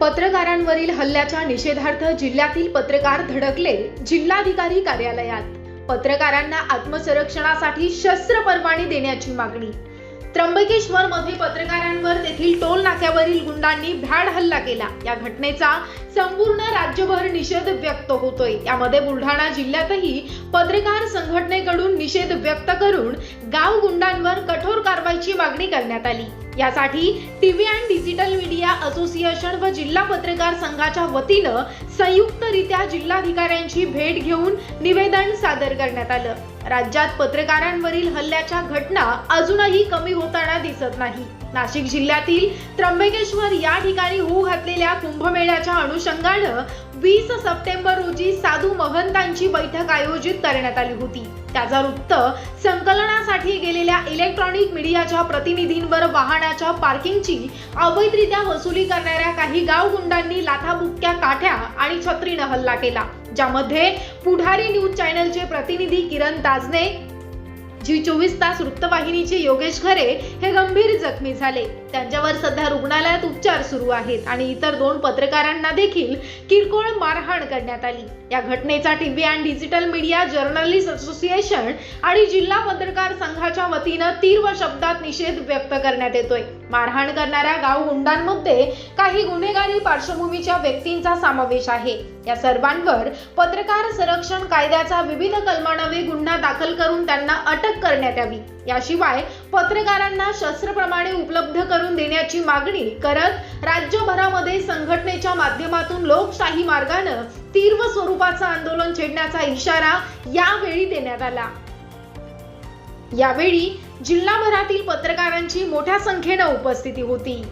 पत्रकारांवरील हल्ल्याच्या निषेधार्थ जिल्ह्यातील पत्रकार धडकले जिल्हाधिकारी कार्यालयात. पत्रकारांना आत्मसंरक्षणासाठी शस्त्र परवाने देण्याची मागणी. त्र्यंबकेश्वर मध्ये पत्रकारांवर येथील टोल नाक्यावरील गुंडांनी भ्याड हल्ला केला. या घटनेचा संपूर्ण राज्यभर निषेध व्यक्त होतोय. यामध्ये बुलढाणा जिल्ह्यातही पत्रकार संघटनेकडून निषेध व्यक्त करून गाव गुंडांवर कठोर कारवाईची मागणी करण्यात आली. यासाठी TV and digital media association व जिल्हा पत्रकार संघाच्या वतीनं संयुक्तरित्या जिल्हाधिकाऱ्यांची भेट घेऊन निवेदन सादर करण्यात आलं. राज्यात पत्रकारांवरील हल्ल्याच्या घटना अजूनही कमी होताना दिसत नाही. नाशिक जिल्ह्यातील त्र्यंबकेश्वर या ठिकाणी होऊ घातलेल्या कुंभमेळ्याच्या अनुषंगानं वीस सप्टेंबर रोजी साधू महंतांची बैठक आयोजित करण्यात आली होती. त्याचा वृत्त संकलनासाठी गेलेल्या इलेक्ट्रॉनिक मीडियाच्या प्रतिनिधींवर वाहनाच्या पार्किंगची अवैधरित्या वसुली करणाऱ्या काही गावगुंडांनी लाथाबुक्क्या काठ्या आणि छत्रीनं हल्ला केला. ज्यामध्ये पुढारी न्यूज चॅनलचे प्रतिनिधी किरण ताजने जी चोवीस तास वृत्तवाहिनीचे योगेश खरे हे गंभीर जखमी झाले. त्यांच्यावर सध्या रुग्णालयात उपचार सुरू आहेत आणि इतर दोन पत्रकारांना देखील किरकोळ मारहाण करण्यात आली. या घटनेचा TV and digital media journalist association आणि जिल्हा पत्रकार संघाच्या वतीनं तीव्र शब्दात निषेध व्यक्त करण्यात येतोय. मारहाण करणाऱ्या गाव गुंडांमध्ये काही गुन्हेगारी पार्श्वभूमीच्या व्यक्तींचा समावेश आहे. या सर्वांवर पत्रकार संरक्षण कायद्याचा विविध कलमानवे गुन्हा दाखल करून त्यांना अटक करण्यात यावी. याशिवाय पत्रकारांना शस्त्रप्रमाणे उपलब्ध करून देण्याची मागणी करत राज्यभरामध्ये संघटनेच्या माध्यमातून लोकशाही मार्गानं तीव्र स्वरूपाचं आंदोलन छेडण्याचा इशारा यावेळी देण्यात आला. यावेळी जिल्हाभरातील पत्रकारांची मोठ्या संख्येनं उपस्थिती होती.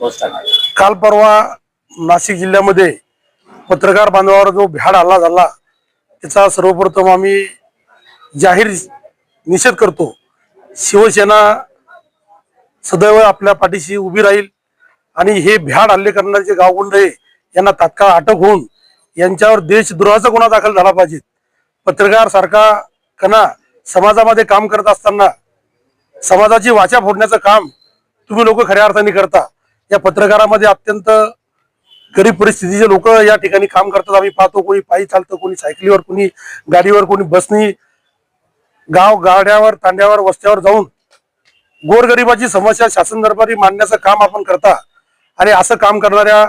काल परवा नाशिक जिल्ह्यामध्ये पत्रकार बांधवावर जो भ्याड हल्ला झाला त्याचा सर्वप्रथम आम्ही जाहीर निषेध करतो. शिवसेना सदैव आपल्या पाठीशी उभी राहील आणि हे भ्याड हल्ले करणारे जे गावगुंड आहे यांना तात्काळ अटक होऊन यांच्यावर देशद्रोहाचा गुन्हा दाखल झाला पाहिजे. पत्रकार सारखा कणा समाजामध्ये काम करत असताना समाजाची वाचा फोडण्याचं काम तुम्ही लोक खऱ्या अर्थाने करता. या पत्रकारामध्ये अत्यंत गरीब परिस्थितीचे लोक या ठिकाणी काम करतात. आम्ही पाहतो कोणी पायी चालतं कोणी सायकलीवर कोणी गाडीवर कोणी बसनी गाव गाड्यावर तांड्यावर वस्त्यावर जाऊन गोरगरिबाची समस्या शासन दरबारी मांडण्याचं काम आपण करता. आणि असं काम करणाऱ्या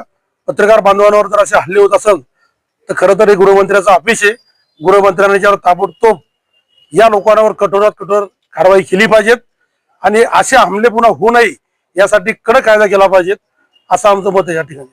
पत्रकार बांधवांवर जर असे हल्ले होत असेल तर खरं तर हे गृहमंत्र्याचा अपेश आहे. गृहमंत्र्यांनी याच्यावर ताबडतोब या लोकांवर कठोरात कठोर कारवाई केली पाहिजेत. आणि असे हमले पुन्हा होऊ नये यासाठी कडक कायदा केला पाहिजेत असं आमचं मत आहे या ठिकाणी.